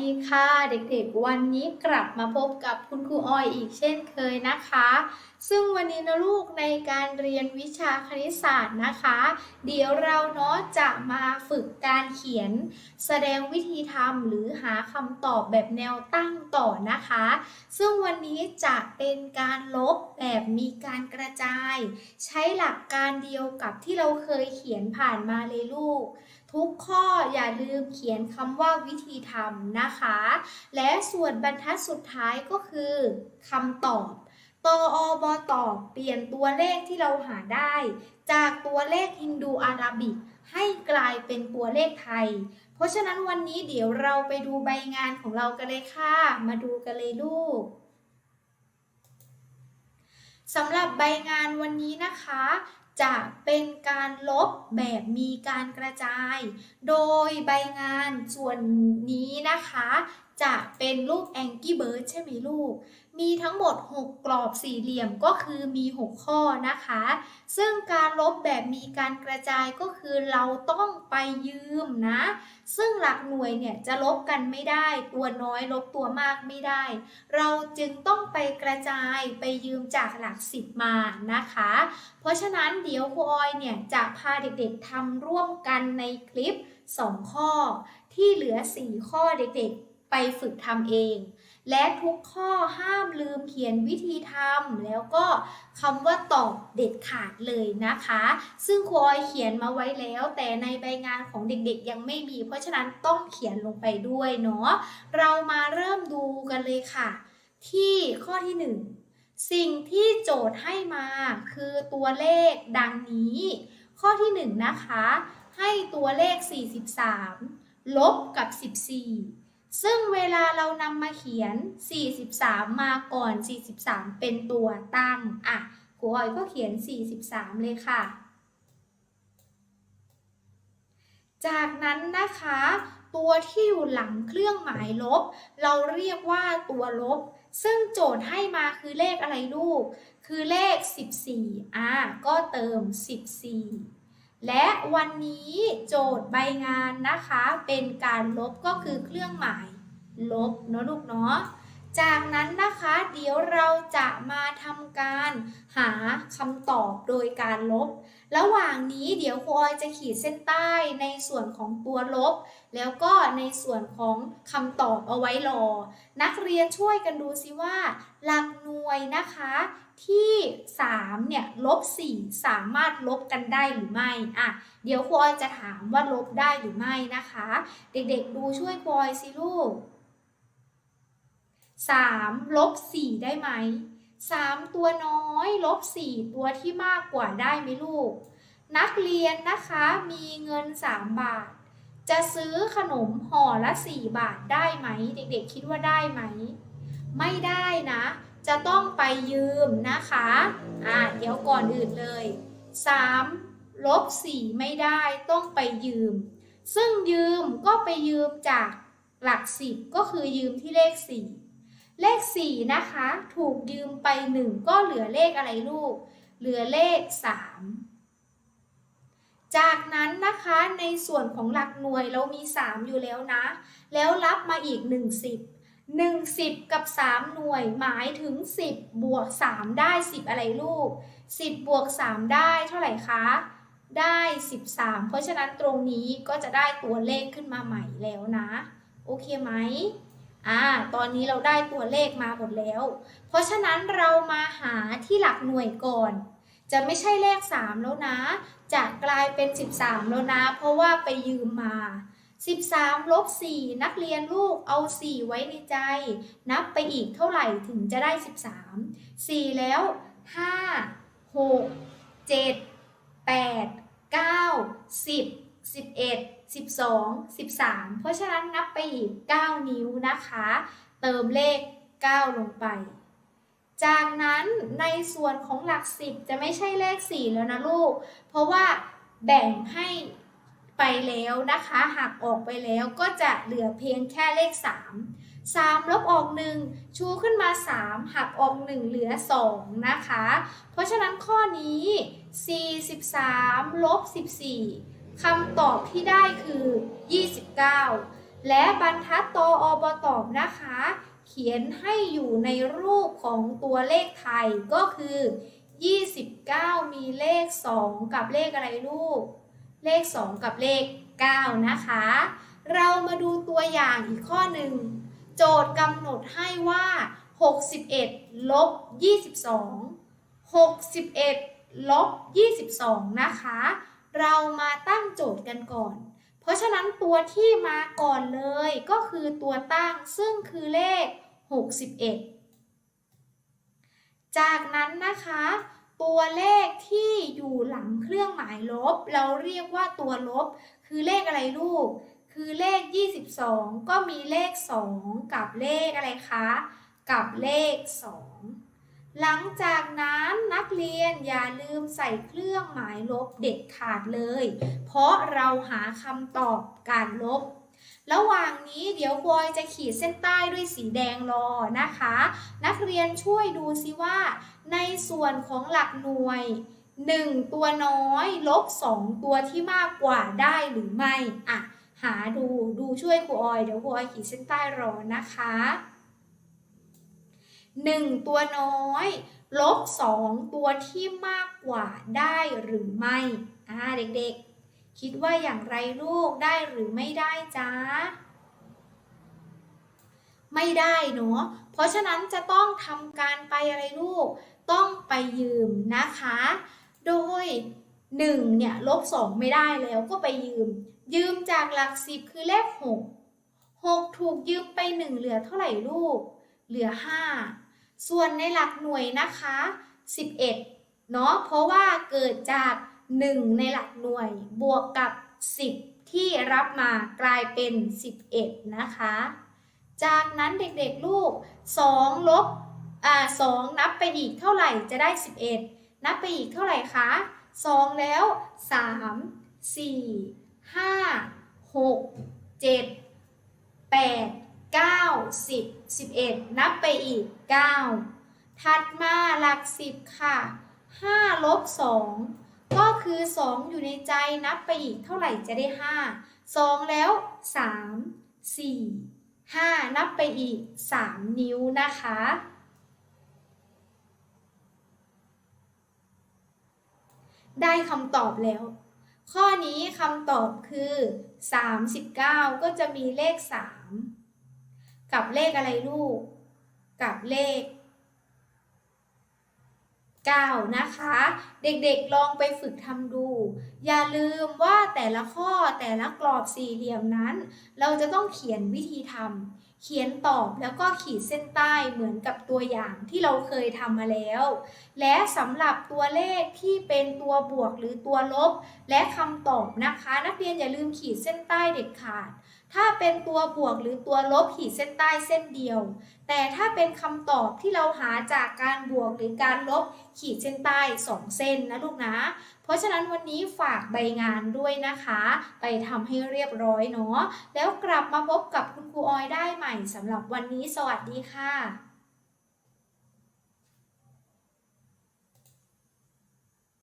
ดีค่ะเด็กๆ วันนี้กลับมาพบกับคุณครูออยอีกเช่นเคยนะคะ ซึ่งวันนี้นะลูกในการเรียนวิชาคณิตศาสตร์นะคะ เดี๋ยวเราเนาะจะมาฝึกการเขียน แสดงวิธีทำหรือหาคำตอบแบบแนวตั้งต่อนะคะ ซึ่งวันนี้จะเป็นการลบแบบมีการกระจาย ใช้หลักการเดียวกับที่เราเคยเขียนผ่านมาเลยลูก ทุกข้ออย่าลืมเขียนคำว่าวิธีทำนะคะ และส่วนบรรทัดสุดท้ายก็คือคำตอบตออบตอบเปลี่ยนตัวเลขที่เราหาได้ จากตัวเลขฮินดูอาราบิก ให้กลายเป็นตัวเลขไทย เพราะฉะนั้นวันนี้เดี๋ยวเราไปดูใบงานของเรากันเลยค่ะ มาดูกันเลยลูกสำหรับใบงานวันนี้นะคะ จะเป็นการลบแบบมีการกระจาย โดยใบงานส่วนนี้นะคะ จะเป็นรูปแองกี้เบิร์ดใช่ไหมลูก มีทั้งหมด 6 กรอบสี่เหลี่ยมก็คือมี 6 ข้อนะคะ ซึ่งการลบแบบมีการกระจายก็คือเราต้องไปยืมนะ ซึ่งหลักหน่วยเนี่ยจะลบกันไม่ได้ ตัวน้อยลบตัวมากไม่ได้ เราจึงต้องไปกระจายไปยืมจากหลักสิบมานะคะ เพราะฉะนั้นเดี๋ยวครูออยเนี่ยจะพาเด็กๆทำร่วมกันในคลิป 2 ข้อ ที่เหลือ 4 ข้อเด็กๆ ไปฝึกทำเอง และทุกข้อห้ามลืมเขียนวิธีทำแล้วก็คำว่าตอบเด็ดขาดเลยนะคะ ซึ่งครูออยเขียนมาไว้แล้ว แต่ในใบงานของเด็กๆ ยังไม่มี เพราะฉะนั้นต้องเขียนลงไปด้วยเนาะเรามาเริ่มดูกันเลยค่ะ ที่ข้อที่ 1 สิ่งที่โจทย์ให้มาคือตัวเลขดังนี้ ข้อที่ 1 นะคะ ให้ตัวเลข 43 ลบกับ 14 ซึ่งเวลาเรานำมาเขียน 43 มาก่อน 43 เป็นตัวตั้ง อะครูออยก็เขียน 43 เลยค่ะ จากนั้นนะคะ ตัวที่อยู่หลังเครื่องหมายลบ เราเรียกว่าตัวลบ ซึ่งโจทย์ให้มาคือเลขอะไรลูก คือเลข 14 อะ ก็เติม 14 และวันนี้โจทย์ใบงานนะคะเป็นการลบก็คือเครื่องหมาย ลบเนาะลูกเนาะจากนั้นนะคะเดี๋ยวเราจะมาทำการหาคำตอบโดยการลบ ระหว่างนี้เดี๋ยวครูออยจะขีดเส้นใต้ในส่วนของตัวลบ แล้วก็ในส่วนของคำตอบเอาไว้รอ นักเรียนช่วยกันดูสิว่า หลัก วยนะคะที่ 3 เนี่ยลบ 4 สามารถลบกันได้หรือไม่อะเดี๋ยวครูออยจะถามว่าลบได้หรือไม่นะคะ เด็กๆดูช่วยครูออยสิลูก 3 ลบ 4 ได้ไหม 3 ตัวน้อย ลบ 4 ตัวที่มากกว่าได้ไหมลูก นักเรียนนะคะมีเงิน 3 บาท จะซื้อขนมห่อละ 4 บาทได้ไหม เด็กๆคิดว่าได้ไหม ไม่ได้นะ จะต้องไปยืมนะคะอ่าเดี๋ยวก่อนอื่นเลย 3 ลบ 4 ไม่ได้ต้องไปยืม ซึ่งยืมก็ไปยืมจากหลัก 10 ก็คือยืมที่เลข 4 เลข 4 นะคะ ถูกยืมไป 1 ก็เหลือเลขอะไรลูก เหลือเลข 3 จากนั้นนะคะในส่วนของหลักหน่วยเรามี 3 อยู่แล้วนะ แล้วรับมาอีก 1 10 1 10 กับ 3 หน่วยหมายถึง 10 บวก 3 ได้ 10 อะไรลูก 10 บวก 3 ได้เท่าไหร่คะ ได้ 13 เพราะฉะนั้นตรงนี้ก็จะได้ตัวเลขขึ้นมาใหม่แล้วนะ โอเคไหมอ่า ตอนนี้เราได้ตัวเลขมาหมดแล้ว เพราะฉะนั้นเรามาหาที่หลักหน่วยก่อน จะไม่ใช่เลข 3 แล้วนะ จะกลายเป็น 13 แล้วนะ เพราะว่าไปยืมมา 13ลบ4นักเรียนลูกเอา 4 ไว้ในใจ นับไปอีกเท่าไหร่ถึงจะได้ 13 4 แล้ว 5 6 7 8 9 10 11 12 13 เพราะฉะนั้นนับไปอีก 9 นิ้วนะคะ เติมเลข 9 ลงไป จากนั้นในส่วนของหลัก 10 จะไม่ใช่เลข 4 แล้วนะลูก เพราะว่าแบ่งให้ ไปแล้วนะคะหักออกไปแล้วก็จะเหลือเพียงแค่เลข 3 3ลบออก 1 ชูขึ้นมา 3 หักออก 1 เหลือ 2 นะคะ เพราะฉะนั้นข้อนี้ 43ลบ14คำตอบที่ได้คือ 29 และบรรทัดตออบตอบนะคะ เขียนให้อยู่ในรูปของตัวเลขไทยก็คือ 29 มีเลข 2 กับเลขอะไรลูก เลข 2 กับเลข 9 นะคะ เรามาดูตัวอย่างอีกข้อหนึ่ง โจทย์กำหนดให้ว่า 61ลบ22 61ลบ22 นะคะ เรามาตั้งโจทย์กันก่อน เพราะฉะนั้นตัวที่มาก่อนเลยก็คือตัวตั้งซึ่งคือเลข 61 จากนั้นนะคะ ตัวเลขที่อยู่หลังเครื่องหมายลบ เราเรียกว่าตัวลบ คือเลขอะไรลูก คือเลข 22 ก็มีเลข 2 กับเลขอะไรคะ กับเลข 2 หลังจากนั้นนักเรียนอย่าลืมใส่เครื่องหมายลบเด็ดขาดเลย เพราะเราหาคำตอบการลบ ระหว่างนี้เดี๋ยวบอยจะขีดเส้นใต้ด้วยสีแดงรอนะคะ นักเรียนช่วยดูซิว่า ในส่วนของหลักหน่วย 1 ตัวน้อย ลบ 2 ตัวที่มากกว่าได้หรือไม่อะหาดูดูช่วยครูออยเดี๋ยวครูออยขีดเส้นใต้รอนะคะ 1 ตัวน้อยลบ 2 ตัวที่มากกว่าได้หรือไม่อ่าเด็กๆ คิดว่าอย่างไรลูกได้หรือไม่ได้จ้าไม่ได้เนาะ เพราะฉะนั้นจะต้องทำการไปอะไรลูก ต้องไปยืมนะคะ โดย1เนี่ยลบ2ไม่ได้แล้วก็ไปยืม ยืมจากหลัก10คือเลข 6 6 ถูกยืมไป 1 เหลือเท่าไหร่ลูก เหลือ 5 ส่วนในหลักหน่วยนะคะ 11 เนาะ เพราะว่าเกิดจาก 1 ในหลักหน่วยบวกกับ 10 ที่รับมากลายเป็น 11 นะคะ จากนั้นเด็กๆลูก 2 ลบอ่า2นับไปอีกเท่าไหร่จะได้ 11 นับไปอีกเท่าไหร่คะ 2 แล้ว 3 4 5 6 7 8 9 10 11 นับไปอีก 9 ถัดมาหลัก 10 ค่ะ5ลบ2 ก็คือ 2 อยู่ในใจนับไปอีกเท่าไหร่จะได้ 5 2 แล้ว 3 4 5 นับไปอีก 3 นิ้วนะคะ ได้คำตอบแล้ว ข้อนี้คำตอบคือ 39 ก็จะมีเลข 3 กับเลขอะไรลูก กับเลข 9 นะคะ เด็กๆลองไปฝึกทำดู อย่าลืมว่าแต่ละข้อแต่ละกรอบสี่เหลี่ยมนั้น เราจะต้องเขียนวิธีทำเขียนตอบแล้วก็ขีดเส้นใต้เหมือนกับตัวอย่างที่เราเคยทำมาแล้ว และสำหรับตัวเลขที่เป็นตัวบวกหรือตัวลบ และคำตอบนะคะ นักเรียนอย่าลืมขีดเส้นใต้เด็ดขาด ถ้าเป็นตัวบวกหรือตัวลบขีดเส้นใต้เส้นเดียว แต่ถ้าเป็นคำตอบที่เราหาจากการบวกหรือการลบขีดเส้นใต้2เส้นนะลูกนะ เพราะฉะนั้นวันนี้ฝากใบงานด้วยนะคะ ไปทำให้เรียบร้อยเนาะแล้วกลับมาพบกับคุณครูออยได้ใหม่สำหรับวันนี้สวัสดีค่ะ